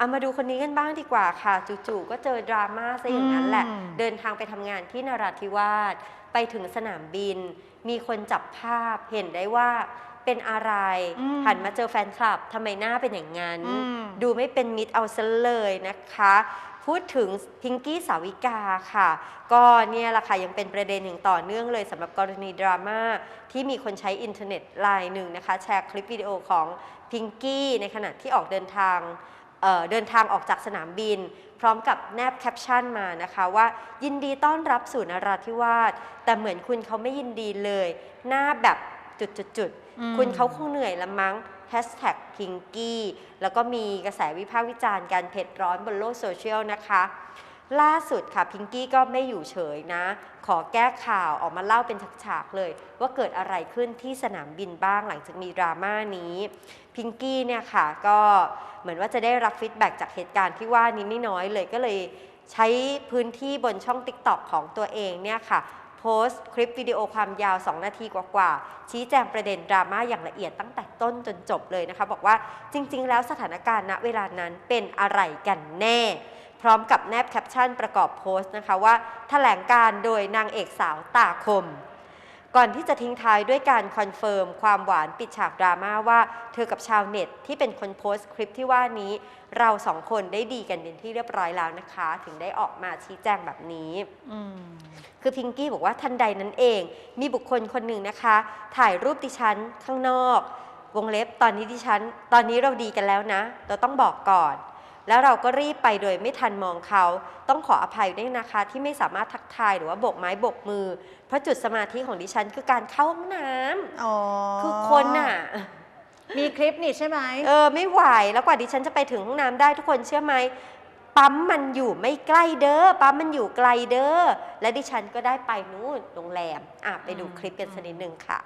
เอามาดูคนนี้กันบ้างดีกว่าค่ะ จู่ๆก็เจอดราม่าซะอย่างนั้นแหละอืมเดินทางไปทำงานที่นราธิวาสไปถึงสนามบิน มีคนจับภาพเห็นได้ว่าเป็นอะไรอืมหันมาเจอแฟนคลับทำไมหน้าเป็นอย่างนั้นอืมดูไม่เป็นมิตรเอาซะเลยนะคะ พูดถึงพิงกี้สาวิกาค่ะ ก็เนี่ยแหละค่ะ ยังเป็นประเด็นอย่างต่อเนื่องเลยสำหรับกรณีดราม่าที่มีคนใช้อินเทอร์เน็ตรายหนึ่งนะคะ แชร์คลิปวิดีโอของพิงกี้ในขณะที่ออกเดินทาง เอ่อเดินทางออกจากสนามบิน พร้อมกับแนบแคปชั่นมานะคะว่ายินดีต้อนรับสู่นราธิวาสแต่เหมือนคุณเขาไม่ยินดีเลย หน้าแบบจุดๆๆอืมคุณเขาคงเหนื่อยละมั้งแฮชแท็กพิงกี้แล้วก็มีกระแสวิพากษ์วิจารณ์การเผ็ดร้อนบนโลกโซเชียลนะคะ ล่าสุดค่ะพิงกี้ก็ไม่อยู่เฉยนะ ขอแก้ข่าวออกมาเล่าเป็นฉากๆเลย ว่าเกิดอะไรขึ้นที่สนามบินบ้างหลังจากมีดราม่านี้พิงกี้เนี่ยค่ะก็เหมือนว่าจะได้รับฟีดแบ็กจากเหตุการณ์ที่ว่านี้ไม่น้อยเลยก็เลยใช้พื้นที่บนช่อง TikTok ของตัวเองเนี่ยค่ะโพสต์คลิปวิดีโอความยาว 2 นาทีกว่าๆ ชี้แจงประเด็นดราม่าอย่างละเอียดตั้งแต่ต้นจนจบเลยนะคะ บอกว่าจริง ๆ แล้วสถานการณ์ณเวลานั้นเป็นอะไรกันแน่ พร้อมกับแนบแคปชั่นประกอบโพสต์นะคะว่าแถลงการโดยนางเอกสาวตาคม ก่อนที่จะทิ้งท้ายด้วยการคอนเฟิร์มความหวานปิดฉากดราม่าว่า เธอกับชาวเน็ตที่เป็นคนโพสต์คลิปที่ว่านี้ เราสองคนได้ดีกันเป็นที่เรียบร้อยแล้วนะคะ ถึงได้ออกมาชี้แจงแบบนี้อืมคือพิงกี้บอกว่าทันใดนั้นเอง มีบุคคลคนหนึ่งนะคะ ถ่ายรูปดิฉันข้างนอก วงเล็บตอนนี้ดิฉัน ตอนนี้เราดีกันแล้วนะ เราต้องบอกก่อน แล้วเราก็รีบไปโดยไม่ทันมองเขา ต้องขออภัยด้วยนะคะ ที่ไม่สามารถทักทายหรือว่าโบกไม้โบกมือ เพราะจุดสมาธิของดิฉันคือการเข้าห้องน้ำอ๋อคือคนน่ะมีคลิปนี่ใช่ไหมเออไม่ไหวแล้วกว่าดิฉันจะไปถึงห้องน้ำได้ทุกคนเชื่อไหมปั๊มมันอยู่ไม่ใกล้เด้อปั๊มมันอยู่ไกลเด้อและดิฉันก็ได้ไปนู่นโรงแรมอะไปดูคลิปกันสักนิดหนึ่งค่ะ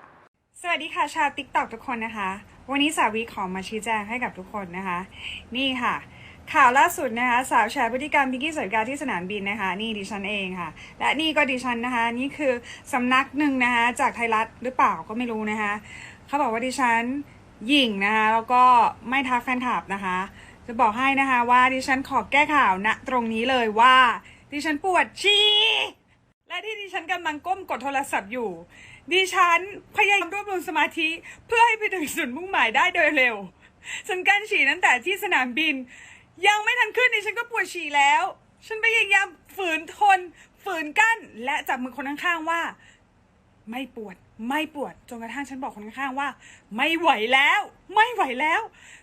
สวัสดีค่ะชาว TikTok ทุกคนนะคะ วันนี้สาวีขอมาชี้แจงให้กับทุกคนนะคะ นี่ค่ะ ข่าวล่าสุดนะคะสาวแชร์พฤติกรรมพิงกี้สวยกาที่สนามบินนะคะนี่ดิฉันเองค่ะ และนี่ก็ดิฉันนะคะ นี่คือสำนักหนึ่งนะคะจากไทยรัฐหรือเปล่าก็ไม่รู้นะคะเขาบอกว่าดิฉันหยิ่งนะคะแล้วก็ไม่ทักแฟนคลับนะคะ จะบอกให้นะคะว่าดิฉันขอแก้ข่าวณตรงนี้เลยว่าดิฉันปวดฉี่และที่ดิฉันกำลังก้มกดโทรศัพท์อยู่ ดิฉันพยายามรวบรวมสมาธิเพื่อให้ไปถึงจุดมุ่งหมายได้โดยเร็วฉันกั้นฉี่ตั้งแต่ที่สนามบิน ยังไม่ทันขึ้นดิฉันก็ปวดฉี่แล้ว ฉันพยายามฝืนทน ฝืนกั้น และจับมือคนข้างๆว่า ไม่ปวด ไม่ปวดจนกระทั่งฉันบอกคนข้างๆว่า ไม่ไหวแล้ว ไม่ไหวแล้ว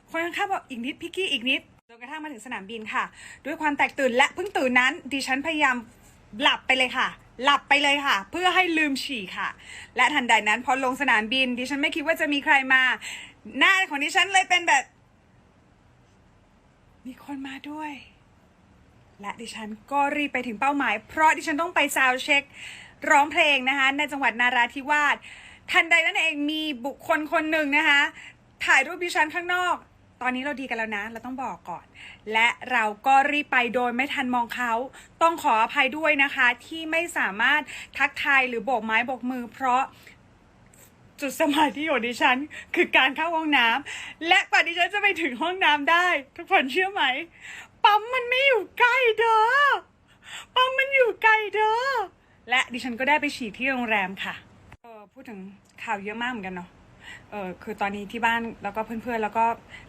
คนข้างๆบอกอีกนิดพี่กี้อีกนิดจนกระทั่งมาถึงสนามบินค่ะ ด้วยความแตกตื่นและเพิ่งตื่นนั้น ดิฉันพยายามหลับไปเลยค่ะ หลับไปเลยค่ะ เพื่อให้ลืมฉี่ค่ะ และทันใดนั้นพอลงสนามบิน ดิฉันไม่คิดว่าจะมีใครมา หน้าของดิฉันเลยเป็นแบบ มีคนมาด้วย และดิฉันก็รีบไปถึงเป้าหมาย เพราะดิฉันต้องไปซาวเช็ค ร้องเพลงนะคะ ในจังหวัดนาราธิวาสทันใดนั้นเองมีบุคคลคนหนึ่งนะคะ ถ่ายรูปดิฉันข้างนอก ตอนนี้เราดีกันแล้วนะ เราต้องบอกก่อน และเราก็รีบไปโดยไม่ทันมองเขา ต้องขออภัยด้วยนะคะที่ไม่สามารถทักทายหรือโบกไม้โบกมือ เพราะ จุดสมาธิของดิฉัน คือการเข้าห้องน้ำและกว่าดิฉันจะไปถึงห้องน้ำได้ ทุกคนเชื่อไหม ปั๊มมันไม่อยู่ใกล้เด้อปั๊มมันอยู่ไกลเด้อและดิฉันก็ได้ไปฉีดที่โรงแรมค่ะเออพูดถึงข่าวเยอะมากเหมือนกันเนาะ เออคือตอนนี้ที่บ้านแล้วก็เพื่อนๆ แล้วก็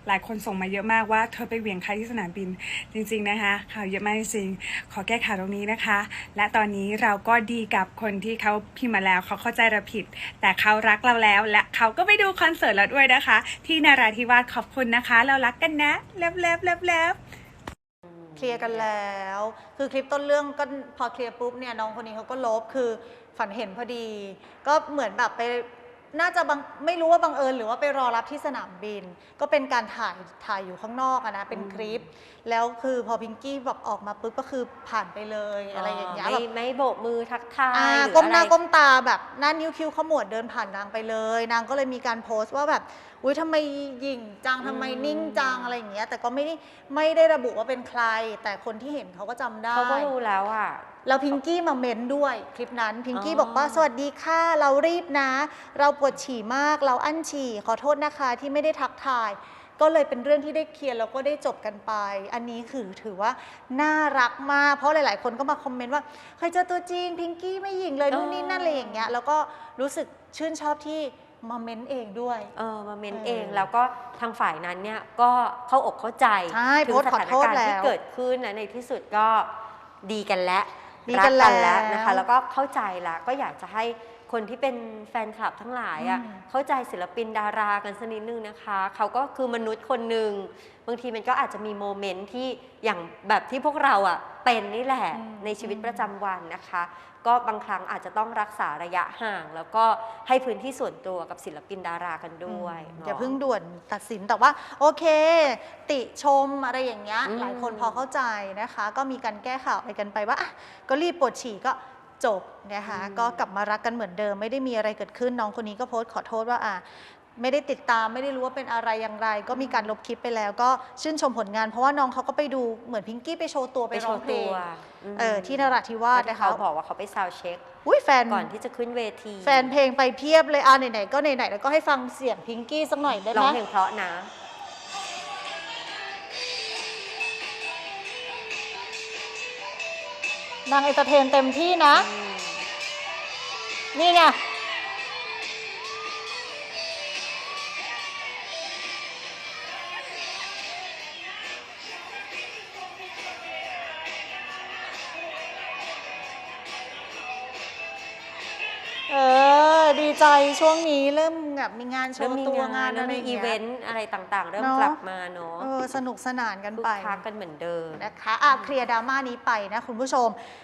หลายคนส่งมาเยอะมากว่าเธอไปเหวี่ยงใครที่สนามบินจริง ๆนะคะ ข่าวเยอะมากจริงๆขอแก้ข่าวตรงนี้นะคะ และตอนนี้เราก็ดีกับคนที่เขาพิมพ์มาแล้วเขาเข้าใจเราผิด แต่เขารักเราแล้ว และเขาก็ไปดูคอนเสิร์ตเราด้วยนะคะ ที่นาราธิวาสขอบคุณนะคะ เรารักกันนะเลิฟเลิฟเลิฟเลิฟเคลียร์กันแล้ว คือคลิปต้นเรื่องก็พอเคลียร์ปุ๊บเนี่ยน้องคนนี้เขาก็ลบคือฝันเห็นพอดี ก็เหมือนแบบไป น่าจะบังไม่รู้ว่าบังเอิญหรือว่าไปรอรับที่สนามบิน ก็เป็นการถ่ายถ่ายอยู่ข้างนอกอะนะเป็นคลิป แล้วคือพอพิงกี้แบบออกมาปุ๊บก็คือผ่านไปเลยอะไรอย่างเงี้ยไม่แบบไม่โบกมือทักทายอ่าหรือก้มหน้าอะไร ก้มตาแบบหน้านิ้วคิ้วขมวดเดินผ่านนางไปเลย นางก็เลยมีการโพสต์ว่าแบบอุ้ยทำไมหยิ่งจังทำไมนิ่งจังอะไรอย่างเงี้ยแต่ก็ไม่ได้ไม่ได้ระบุว่าเป็นใคร แต่คนที่เห็นเขาก็จำได้ เขาก็รู้แล้วอะ แล้วพิงกี้มาเม้นด้วยคลิปนั้นพิงกี้อ๋อบอกว่าสวัสดีค่ะ เรารีบนะ เราปวดฉี่มากเราอั้นฉี่ ขอโทษนะคะที่ไม่ได้ทักทาย ก็เลยเป็นเรื่องที่ได้เคลียร์แล้วก็ได้จบกันไป อันนี้คือถือว่าน่ารักมากเพราะหลาย ๆ คนก็มาคอมเมนต์ว่าเคยเจอตัวจริงพิงกี้ไม่หยิงเลยนู่นนี่นั่นอะไรอย่างเงี้ยแล้วก็รู้สึกชื่นชอบที่มาเมนต์เองด้วย เออ มาเมนเออเอง แล้วก็ทางฝ่ายนั้นเนี่ยก็เข้าอกเข้าใจใช่ถึโพงสต์สขอถานโทษการณ์ที่แล้วเกิดขึ้นนะในที่สุดก็ดีกันแล้ว ดีรักันแล้วแล้วนะคะ แล้วก็เข้าใจแล้วก็อยากจะให้ คนที่เป็นแฟนคลับทั้งหลายอะอืม เข้าใจศิลปินดารากันสักนิดนึงนะคะ เขาก็คือมนุษย์คนหนึ่งบางทีมันก็อาจจะมีโมเมนต์ที่อย่างแบบที่พวกเราอะเป็นนี่แหละอืม ในชีวิตประจำวันนะคะ ก็บางครั้งอาจจะต้องรักษาระยะห่าง แล้วก็ให้พื้นที่ส่วนตัวกับศิลปินดารากันด้วยอืมเนาะอย่าเพิ่งด่วนตัดสินแต่ว่าโอเค ติชมอะไรอย่างเงี้ยอืมหลายคนพอเข้าใจนะคะ ก็มีการแก้ข่าวอะไรกันไปว่าอะก็รีบปวดฉี่ก็ จบนะคะก็กลับมารักกันเหมือนเดิม ไม่ได้มีอะไรเกิดขึ้นน้องคนนี้ก็โพสต์ขอโทษว่าอะไม่ได้ติดตามไม่ได้รู้ว่าเป็นอะไรอย่างไร ก็มีการลบคลิปไปแล้ว ก็ชื่นชมผลงาน เพราะว่าน้องเขาก็ไปดูเหมือนพิงกี้ไปโชว์ตัวไปไปโชร้องว์เพลตังวมเออที่นราธิวาสที่นะคะเขาบอกว่าเขาไปซาวด์เช็คอุ้ยแฟนก่อนที่จะขึ้นเวที แฟนเพลงไปเพียบเลยอะไหนๆก็ไหนๆแล้วก็ให้ฟังเสียงพิงกี้สักหน่อยได้ไหร้มองเพลงเพราะนะ นางเอนเตอร์เทนเต็มที่นะ นี่ไง เออ ดีใจช่วงนี้เริ่มแบบมีงานโชเริ่มว์มีตัวงานอะเริ่มไรมีอย่างอีเงี้ยเวนต์อะไรต่างๆ เริ่มเนอะ กลับมาเนาะเออสนุกสนานกันคึกไปคักกันเหมือนเดิม นะคะอะเคลียร์ดราม่านี้ไปนะคุณผู้ชม